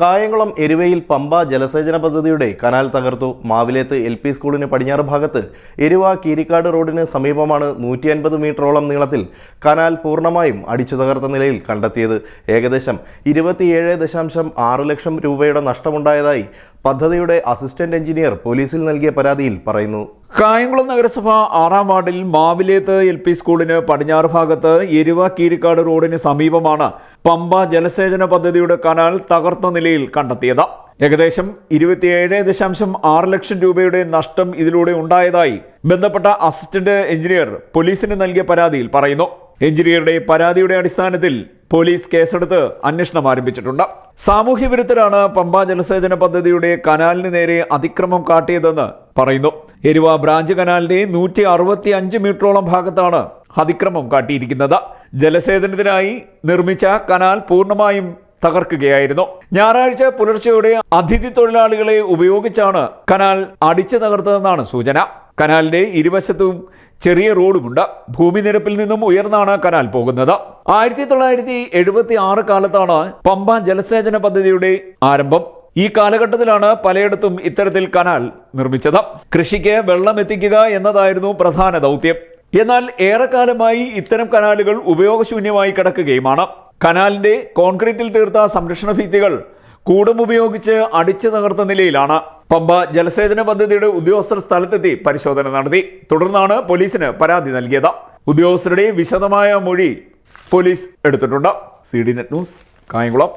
കായംകുളം എരുവയിൽ പമ്പ ജലസേചന പദ്ധതിയുടെ കനാൽ തകർത്തു. മാവിലേത്ത് എൽ പി സ്കൂളിന് പടിഞ്ഞാറ് ഭാഗത്ത് എരുവ കീരിക്കാട് റോഡിന് സമീപമാണ് നൂറ്റി അൻപത് മീറ്ററോളം നീളത്തിൽ കനാൽ പൂർണമായും അടിച്ചു തകർത്ത നിലയിൽ കണ്ടെത്തിയത്. ഏകദേശം ഇരുപത്തിയേഴ് ദശാംശം ആറ് ലക്ഷം രൂപയുടെ നഷ്ടമുണ്ടായതായി പദ്ധതിയുടെ അസിസ്റ്റന്റ് എഞ്ചിനീയർ പോലീസിൽ നൽകിയ പരാതിയിൽ പറയുന്നു. കായംകുളം നഗരസഭ ആറാം വാർഡിൽ മാവിലേത്ത് എൽ പി സ്കൂളിന് പടിഞ്ഞാറ് ഭാഗത്ത് എരുവ കീരിക്കാട് റോഡിന് സമീപമാണ് പമ്പ ജലസേചന പദ്ധതിയുടെ കനാൽ തകർത്ത നിലയിൽ കണ്ടെത്തിയത്. ഏകദേശം ഇരുപത്തിയേഴ് ദശാംശം ആറ് ലക്ഷം രൂപയുടെ നഷ്ടം ഇതിലൂടെ ഉണ്ടായതായി ബന്ധപ്പെട്ട അസിസ്റ്റന്റ് എഞ്ചിനീയർ പോലീസിന് നൽകിയ പരാതിയിൽ പറയുന്നു. എഞ്ചിനീയറുടെ പരാതിയുടെ അടിസ്ഥാനത്തിൽ പോലീസ് കേസെടുത്ത് അന്വേഷണം ആരംഭിച്ചിട്ടുണ്ട്. സാമൂഹ്യ വിരുദ്ധരാണ് പമ്പ ജലസേചന പദ്ധതിയുടെ കനാലിന് നേരെ അതിക്രമം കാട്ടിയതെന്ന് പറയുന്നു. എരുവ ബ്രാഞ്ച് കനാലിന്റെ നൂറ്റി അറുപത്തി അഞ്ച് മീറ്ററോളം ഭാഗത്താണ് അതിക്രമം കാട്ടിയിരിക്കുന്നത്. ജലസേചനത്തിനായി നിർമ്മിച്ച കനാൽ പൂർണമായും തകർക്കുകയായിരുന്നു. ഞായറാഴ്ച പുലർച്ചെയോടെ അതിഥി തൊഴിലാളികളെ ഉപയോഗിച്ചാണ് കനാൽ അടിച്ചു തകർത്തതെന്നാണ് സൂചന. കനാലിന്റെ ഇരുവശത്തും ചെറിയ റോഡുമുണ്ട്. ഭൂമി നിരപ്പിൽ നിന്നും ഉയർന്നാണ് കനാൽ പോകുന്നത്. ആയിരത്തി തൊള്ളായിരത്തി എഴുപത്തി ആറ് കാലത്താണ് പമ്പ ജലസേചന പദ്ധതിയുടെ ആരംഭം. ഈ കാലഘട്ടത്തിലാണ് പലയിടത്തും ഇത്തരത്തിൽ കനാൽ നിർമ്മിച്ചത്. കൃഷിക്ക് വെള്ളം എത്തിക്കുക എന്നതായിരുന്നു പ്രധാന ദൗത്യം. എന്നാൽ ഏറെക്കാലമായി ഇത്തരം കനാലുകൾ ഉപയോഗശൂന്യമായി കിടക്കുകയുമാണ്. കനാലിന്റെ കോൺക്രീറ്റിൽ തീർത്ത സംരക്ഷണ ഭിത്തികൾ കൂടും ഉപയോഗിച്ച് അടിച്ചു തകർത്ത നിലയിലാണ്. പമ്പ ജലസേചന പദ്ധതിയുടെ ഉദ്യോഗസ്ഥർ സ്ഥലത്തെത്തി പരിശോധന നടത്തി. തുടർന്നാണ് പോലീസിന് പരാതി നൽകിയത്. ഉദ്യോഗസ്ഥരുടെ വിശദമായ മൊഴി പോലീസ് എടുത്തിട്ടുണ്ട്. C D net news Kayamkulam.